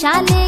শালে